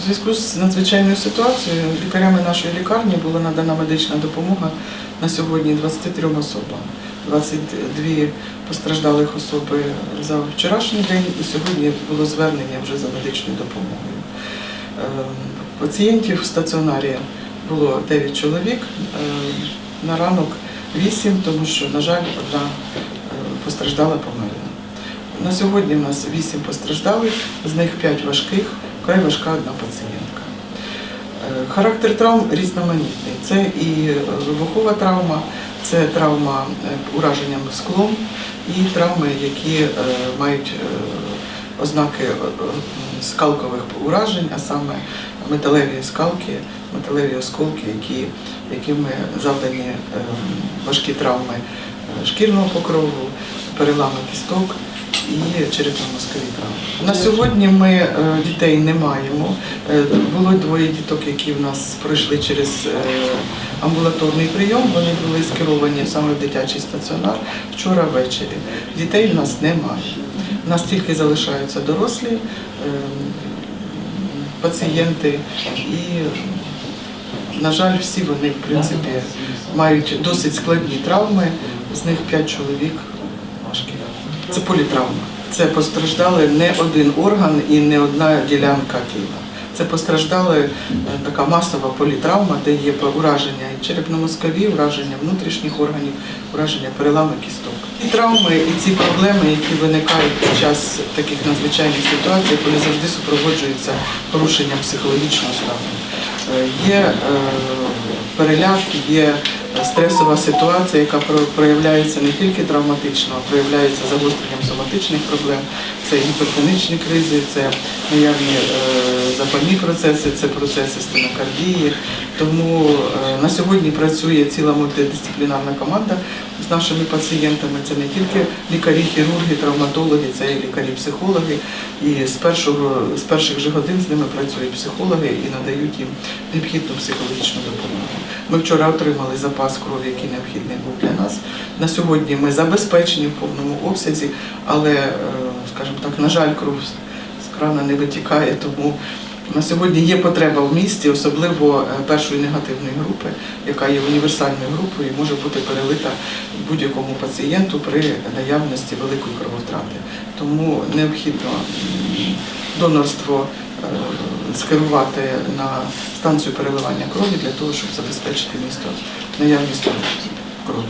зв'язку з надзвичайною ситуацією лікарями нашої лікарні була надана медична допомога на сьогодні 23 особам. 22 постраждалих особи за вчорашній день і сьогодні було звернення вже за медичною допомогою. Е, Пацієнтів в стаціонарі було 9 чоловік, е, на ранок 8, тому що, на жаль, одна е, постраждала померла. На сьогодні в нас 8 постраждалих, з них 5 важких, вкрай важка одна пацієнтка. Е, Характер травм різноманітний. Це і е, вибухова травма, це травма е, ураженням склом і травми, які мають ознаки скалкових уражень, а саме металеві скалки, металеві осколки, які, якими завдані важкі травми шкірного покрову, перелами кісток і черепно-мозкові травми. На сьогодні ми е, дітей не маємо. Е, Було двоє діток, які в нас пройшли через е, амбулаторний прийом. Вони були скеровані саме в дитячий стаціонар вчора ввечері. Дітей в нас немає. У нас тільки залишаються дорослі е, пацієнти і, на жаль, всі вони, в принципі, мають досить складні травми, з них 5 чоловік. Це політравма. Це постраждали не один орган і не одна ділянка тіла. Це постраждали е, така масова політравма, де є ураження і черепно-мозкові, ураження внутрішніх органів, ураження перелами кісток. Ці травми і ці проблеми, які виникають під час таких надзвичайних ситуацій, вони завжди супроводжуються порушенням психологічного стану. Е, Є е, переляк, є стресова ситуація, яка проявляється не тільки травматично, а проявляється загостренням соматичних проблем. Це гіпертонічні кризи, це наявні е, запальні процеси, це процеси стенокардії. Тому е, на сьогодні працює ціла мультидисциплінарна команда з нашими пацієнтами. Це не тільки лікарі, хірурги, травматологи, це і лікарі-психологи. І з першого з перших же годин з ними працюють психологи і надають їм необхідну психологічну допомогу. Ми вчора отримали запас крові, який необхідний був для нас. На сьогодні ми забезпечені в повному обсязі, але, е, скажімо так, на жаль, кров з крана не витікає, тому на сьогодні є потреба в місті, особливо е, першої негативної групи, яка є універсальною групою і може бути перелита будь-якому пацієнту при наявності великої крововтрати. Тому необхідно донорство скерувати на станцію переливання крові для того, щоб забезпечити місто наявність крові.